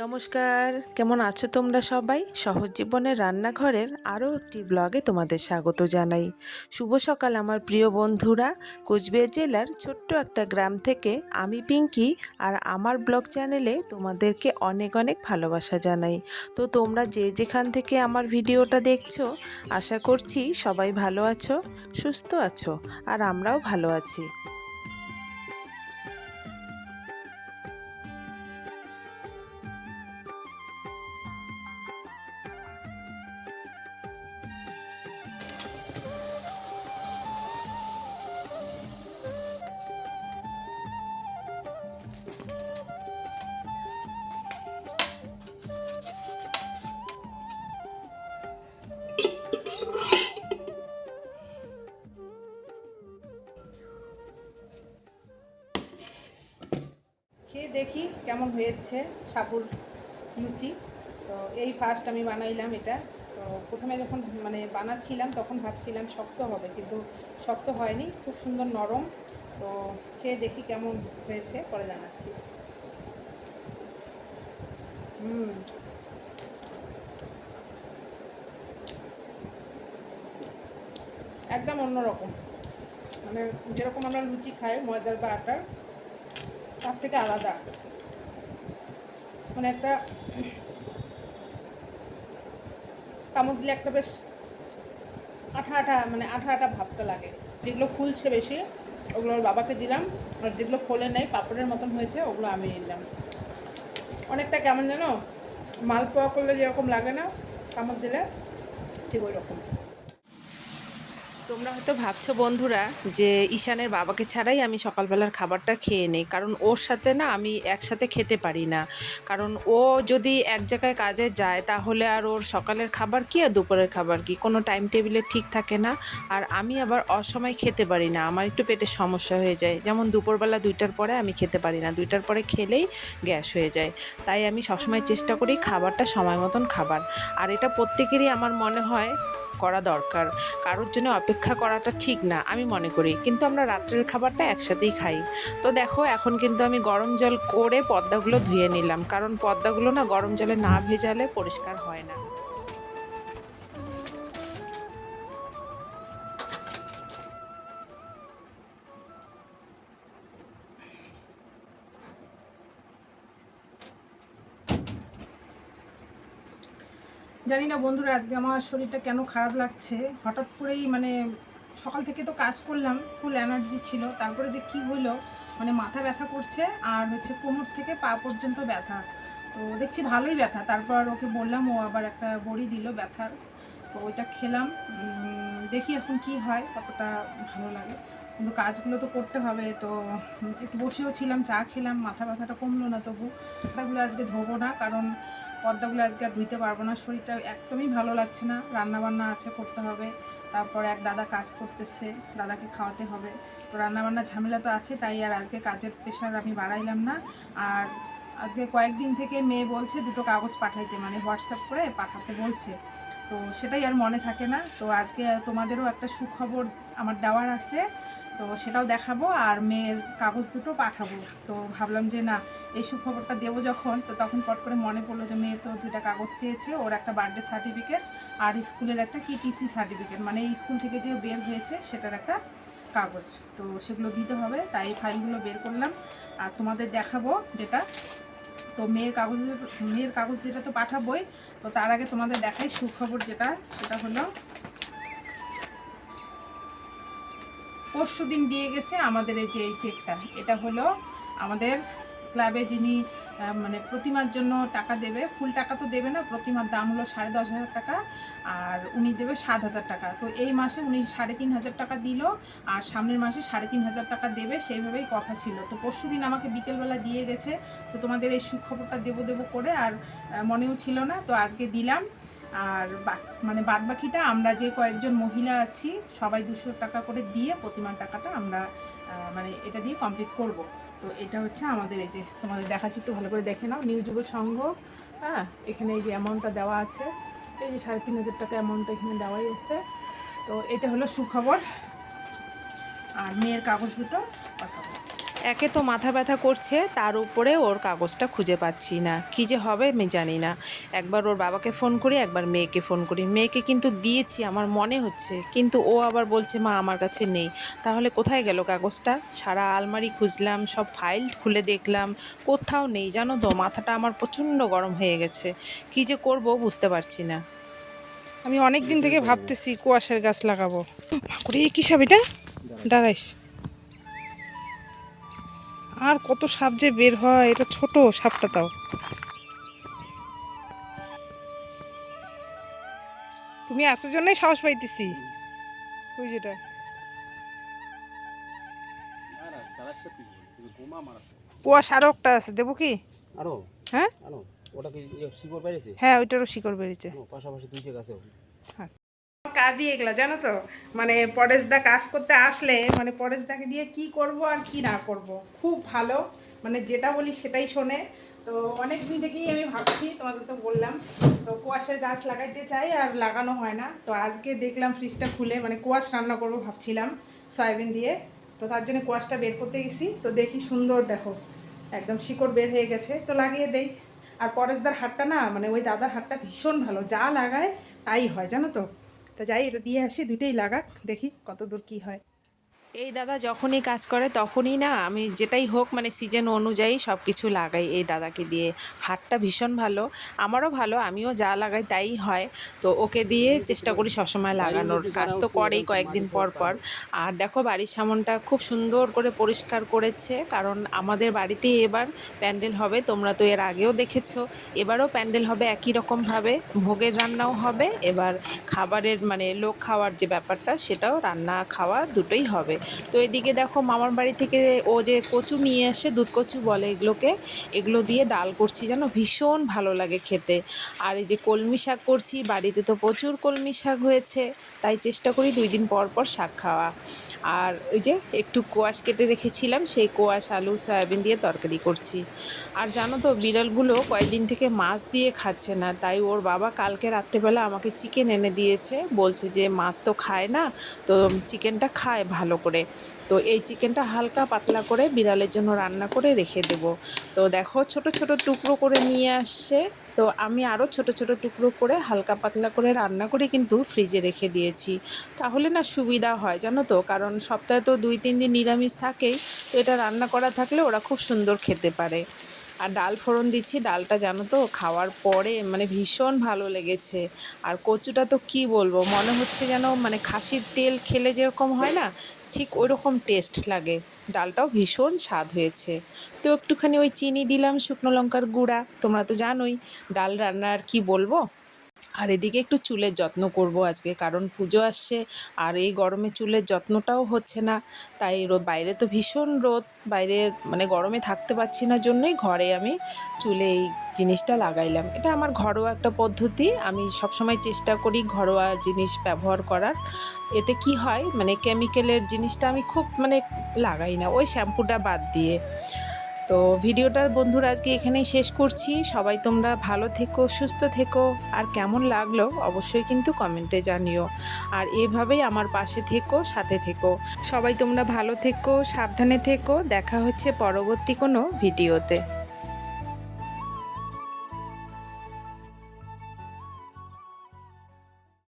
নমস্কার। কেমন আছো তোমরা সবাই? সহজ জীবনের রান্নাঘরের আরও একটি ব্লগে তোমাদের স্বাগত জানাই। শুভ সকাল আমার প্রিয় বন্ধুরা। কোচবিহার জেলার ছোট্ট একটা গ্রাম থেকে আমি পিঙ্কি আর আমার ব্লগ চ্যানেলে তোমাদেরকে অনেক অনেক ভালোবাসা জানাই। তো তোমরা যে যেখান থেকে আমার ভিডিওটা দেখছ, আশা করছি সবাই ভালো আছো, সুস্থ আছো, আর আমরাও ভালো আছি। কেমন হয়েছে সাবুর লুচি? তো এই ফার্স্ট আমি বানাইলাম এটা। তো প্রথমে যখন মানে বানাচ্ছিলাম, তখন ভাবছিলাম শক্ত হবে, কিন্তু শক্ত হয়নি, খুব সুন্দর নরম। তো খেয়ে দেখি কেমন হয়েছে, পরে জানাচ্ছি। হুম। একদম অন্যরকম। মানে যেরকম আমরা লুচি খাই, ময়দার বা আটার, তার থেকে আলাদা। মানে একটা কামড় দিলে একটা বেশ আঠা আঠা মানে আঠা আঠা ভাবটা লাগে। যেগুলো ফুলছে বেশি, ওগুলো ওর বাবাকে দিলাম। আর যেগুলো ফোলে নেই, পাপড়ের মতন হয়েছে, ওগুলো আমি নিলাম। অনেকটা কেমন যেন মালপোয়া করলে যেরকম লাগে না, কামড় দিলে ঠিক ওই রকম তোমরা হয়তো ভাবছ বন্ধুরা যে ঈশানের বাবাকে ছাড়াই আমি সকালবেলার খাবারটা খেয়ে নিই, কারণ ওর সাথে না আমি একসাথে খেতে পারি না। কারণ ও যদি এক জায়গায় কাজে যায়, তাহলে আর ওর সকালের খাবার কি আর দুপুরের খাবার কি? কোনো টাইম টেবিলে ঠিক থাকে না। আর আমি আবার অসময় খেতে পারি না। আমার একটু পেটের সমস্যা হয়ে যায়। যেমন দুপুরবেলা দুইটার পরে আমি খেতে পারি না। দুইটার পরে খেলেই গ্যাস হয়ে যায়। তাই আমি সবসময় চেষ্টা করি খাবারটা সময় মতন খাবার। আর এটা প্রত্যেকেরই আমার মনে হয় করা দরকার। কারোর জন্য অপেক্ষা করাটা ঠিক না, আমি মনে করি। কিন্তু আমরা রাত্রের খাবারটা একসাথেই খাই। তো দেখো, এখন কিন্তু আমি গরম জল করে পদ্মাগুলো ধুয়ে নিলাম। কারণ পদ্মাগুলো না গরম জলে না ভেজালে পরিষ্কার হয় না। জানি না বন্ধুরা, আজকে আমার শরীরটা কেন খারাপ লাগছে। হঠাৎ করেই মানে সকাল থেকে তো কাজ করলাম ফুল এনার্জি ছিল। তারপরে যে কি হলো মানে মাথা ব্যথা করছে আর হচ্ছে কোমর থেকে পা পর্যন্ত ব্যথা। তো দেখছি ভালোই ব্যথা। তারপর ওকে বললাম, ও আবার একটা বড়ি দিল ব্যথার। তো ওইটা খেলাম। দেখি এখন কি হয়, কতটা ভালো লাগে। কিন্তু কাজগুলো তো করতে হবে, তো একটু বসেও ছিলাম, চা খেলাম, মাথা ব্যথাটা কমলো না তবু। ওটাগুলো আজকে ধোবো না, কারণ পর্দাগুলো আজকে আর ধুইতে পারব না, শরীরটা একদমই ভালো লাগছে না, রান্নাবান্না আছে করতে হবে, তারপর এক দাদা কাজ করতেছে, দাদাকে খাওয়াতে হবে, তো রান্না বান্না ঝামেলা তো আছে, তাই আর আজকে কাজের প্রেশার আমি বাড়াইলাম না, আর আজকে কয়েকদিন থেকে মেয়ে বলছে দুটো কাগজ পাঠাইতে মানে হোয়াটসঅ্যাপ করে পাঠাতে বলছে, তো সেটাই আর মনে থাকে না, তো আজকে তোমাদেরও একটা সুখবর আমার দেওয়ার আছে তো সেটাও দেখাবো আর মেয়ের কাগজ দুটো পাঠাবো। তো ভাবলাম যে না, এই সুখবরটা দেবো যখন। তো তখন পট করে মনে পড়ল যে মেয়ে তো দুইটা কাগজ চেয়েছে, ওর একটা বার্থডে সার্টিফিকেট আর স্কুলের একটা কি টিসি সার্টিফিকেট মানে স্কুল থেকে যে বের হয়েছে সেটার একটা কাগজ। তো সেগুলো দিতে হবে, তাই ফাইলগুলো বের করলাম। আর তোমাদের দেখাবো যেটা। তো মেয়ের কাগজ মেয়ের কাগজ দিটা তো পাঠাবোই। তো তার আগে তোমাদের দেখাই সুখবর যেটা, সেটা হলো পরশু দিন দিয়ে গেছে আমাদের এই যে এই চেকটা এটা হলো আমাদের ক্লাবে যিনি মানে প্রতিমার জন্য টাকা দেবে, ফুল টাকা তো দেবে না, প্রতিমার দাম হলো সাড়ে দশ হাজার টাকা আর উনি দেবে সাত হাজার টাকা। তো এই মাসে উনি সাড়ে তিন হাজার টাকা দিল আর সামনের মাসে সাড়ে তিন হাজার টাকা দেবে, সেইভাবেই কথা ছিল। তো পরশু দিন আমাকে বিকেলবেলা দিয়ে গেছে, তো তোমাদের এই সুখবরটা দেবো দেবো করে আর মনেও ছিল না, তো আজকে দিলাম। আর মানে বাদ বাকিটা আমরা যে কয়েকজন মহিলা আছি, সবাই দুশো টাকা করে দিয়ে প্রতিমার টাকাটা আমরা মানে এটা দিয়ে কমপ্লিট করব। তো এটা হচ্ছে আমাদের এই যে, তোমাদের দেখাচ্ছি, একটু ভালো করে দেখে নাও। নিউ যুব সংঘ হ্যাঁ এখানে এই যে অ্যামাউন্টটা দেওয়া আছে। এই যে সাড়ে তিন হাজার টাকা অ্যামাউন্টটা এখানে দেওয়াই আছে। তো এটা হলো সুখবর। আর মেয়ের কাগজ দুটো, পাঠাবো। একে তো মাথা ব্যথা করছে, তার উপরে ওর কাগজটা খুঁজে পাচ্ছি না। কী যে হবে আমি জানি না। একবার ওর বাবাকে ফোন করি, একবার মেয়েকে ফোন করি। মেয়েকে কিন্তু দিয়েছি, আমার মনে হচ্ছে। কিন্তু ও আবার বলছে, মা, আমার কাছে নেই। তাহলে কোথায় গেল কাগজটা? সারা আলমারি খুঁজলাম, সব ফাইল খুলে দেখলাম, কোথাও নেই। জানো তো, মাথাটা আমার প্রচণ্ড গরম হয়ে গেছে। কী যে করব বুঝতে পারছি না। আমি অনেক দিন থেকে ভাবতেছি, কুয়াশার গাছ লাগাবো। কি সাপ এটা? দাঁড়াইস। আর কত সাপ যে বের হয় এটা ছোট সাপটা তাও। তুমি আসার জন্যই সাহস পাইতেছি। ওই যেটা কুয়াশা আরও একটা আছে দেবো কি? আরও? হ্যাঁ? ওটা কি ইয়ে শিকড় বেড়েছে হ্যাঁ ওইটারও শিকড় বেরিয়েছে। পাশাপাশি দুই জায়গা আছে কাজই এগুলো, জানো তো? মানে পরেশদা কাজ করতে আসলে মানে পরেশদাকে দিয়ে কি করব আর কি না করব? খুব ভালো মানে যেটা বলি সেটাই শোনে। তো অনেক দিন থেকেই আমি ভাবছি, তোমাদের তো বললাম, তো কোয়াশের গাছ লাগাইতে চাই আর লাগানো হয় না। তো আজকে দেখলাম ফ্রিজটা খুলে মানে কোয়াশ রান্না করব ভাবছিলাম সয়াবিন দিয়ে। তো তার জন্য কোয়াশটা বের করতে গেছি। তো দেখি সুন্দর, দেখো, একদম শিকড় বের হয়ে গেছে। তো লাগিয়ে দেই। আর পরেশদার হাটটা না মানে ওই দাদার হাটটা ভীষণ ভালো, যা লাগায় তাই হয়, জানো তো? তা যাই এটা দিয়ে আসি দুইটাই লাগাক দেখি কত দূর কী হয়। এই দাদা যখনই কাজ করে তখনই না আমি যেটাই হোক মানে সিজন অনুযায়ী সব কিছু লাগাই এই দাদাকে দিয়ে। হাটটা ভীষণ ভালো, আমারও ভালো, আমিও যা লাগাই তাই হয়। তো ওকে দিয়ে চেষ্টা করি সবসময় লাগানোর। কাজ তো করেই কয়েকদিন পর পর। আর দেখো বাড়ির সামনটা খুব সুন্দর করে পরিষ্কার করেছে, কারণ আমাদের বাড়িতে এবার প্যান্ডেল হবে, তোমরা তো এর আগেও দেখেছ। এবারও প্যান্ডেল হবে একই রকমভাবে ভোগের রান্নাও হবে, এবার খাবারের মানে লোক খাওয়ার যে ব্যাপারটা, সেটাও রান্না খাওয়া দুটোই হবে। তো এদিকে দেখো মামার বাড়ি থেকে ও যে কচু নিয়ে আসে, দুধ কচু বলে এগুলোকে, এগুলো দিয়ে ডাল করছি জানো? ভীষণ ভালো লাগে খেতে। আর এই যে কলমি শাক করছি, বাড়িতে তো প্রচুর কলমি শাক হয়েছে, তাই চেষ্টা করি দুই দিন পর পর শাক খাওয়া। আর ওই যে একটু কোয়াশ কেটে রেখেছিলাম, সেই কোয়াশ, আলু, সয়াবিন দিয়ে তরকারি করছি। আর জানো তো, বিড়ালগুলো কয়েকদিন থেকে মাছ দিয়ে খাচ্ছে না, তাই ওর বাবা কালকে রাত্রেবেলা আমাকে চিকেন এনে দিয়েছে, বলছে যে মাছ তো খায় না, তো চিকেনটা খায় ভালো করে। তো এই চিকেনটা হালকা পাতলা করে বিড়ালের জন্য রান্না করে রেখে দেব। তো দেখো ছোট ছোট টুকরো করে নিয়ে আসছে। তো আমি আরও ছোট ছোট টুকরো করে হালকা পাতলা করে রান্না করে কিন্তু ফ্রিজে রেখে দিয়েছি। তাহলে না সুবিধা হয়, জানো তো? কারণ সপ্তাহে তো দুই, তিন দিন নিরামিষ থাকেই। তো এটা রান্না করা থাকলে ওরা খুব সুন্দর খেতে পারে। আর ডাল ফোড়ন দিচ্ছি, ডালটা জানো তো? খাওয়ার পরে মানে ভীষণ ভালো লেগেছে। আর কচুটা তো কি বলব? মনে হচ্ছে যেন মানে খাসির তেল খেলে যেরকম হয় না ঠিক ওই রকম টেস্ট লাগে। ডালটাও ভীষণ স্বাদ হয়েছে। তো একটুখানি ওই চিনি দিলাম শুকনো লঙ্কার গুঁড়া, তোমরা তো জানোই, ডাল রান্নার কি বলব? আর এদিকে একটু চুলের যত্ন করব আজকে, কারণ পুজো আসছে আর এই গরমে চুলের যত্নটাও হচ্ছে না। তাই বাইরে তো ভীষণ রোদ, বাইরে মানে গরমে থাকতে পারছি না জন্যই ঘরে আমি চুলে এই জিনিসটা লাগাইলাম। এটা আমার ঘরোয়া একটা পদ্ধতি, আমি সবসময় চেষ্টা করি ঘরোয়া জিনিস ব্যবহার করার। এতে কি হয় মানে কেমিক্যালের জিনিসটা আমি খুব মানে লাগাই না, ওই শ্যাম্পুটা বাদ দিয়ে। তো ভিডিওটা বন্ধুরা আজকে এখানেই শেষ করছি। সবাই তোমরা ভালো থেকো, সুস্থ থেকো। আর কেমন লাগল অবশ্যই কিন্তু কমেন্টে জানিও। আর এভাবেই আমার পাশে থেকো, সাথে থেকো। সবাই তোমরা ভালো থেকো, সাবধানে থেকো। দেখা হচ্ছে পরবর্তী কোনো ভিডিওতে।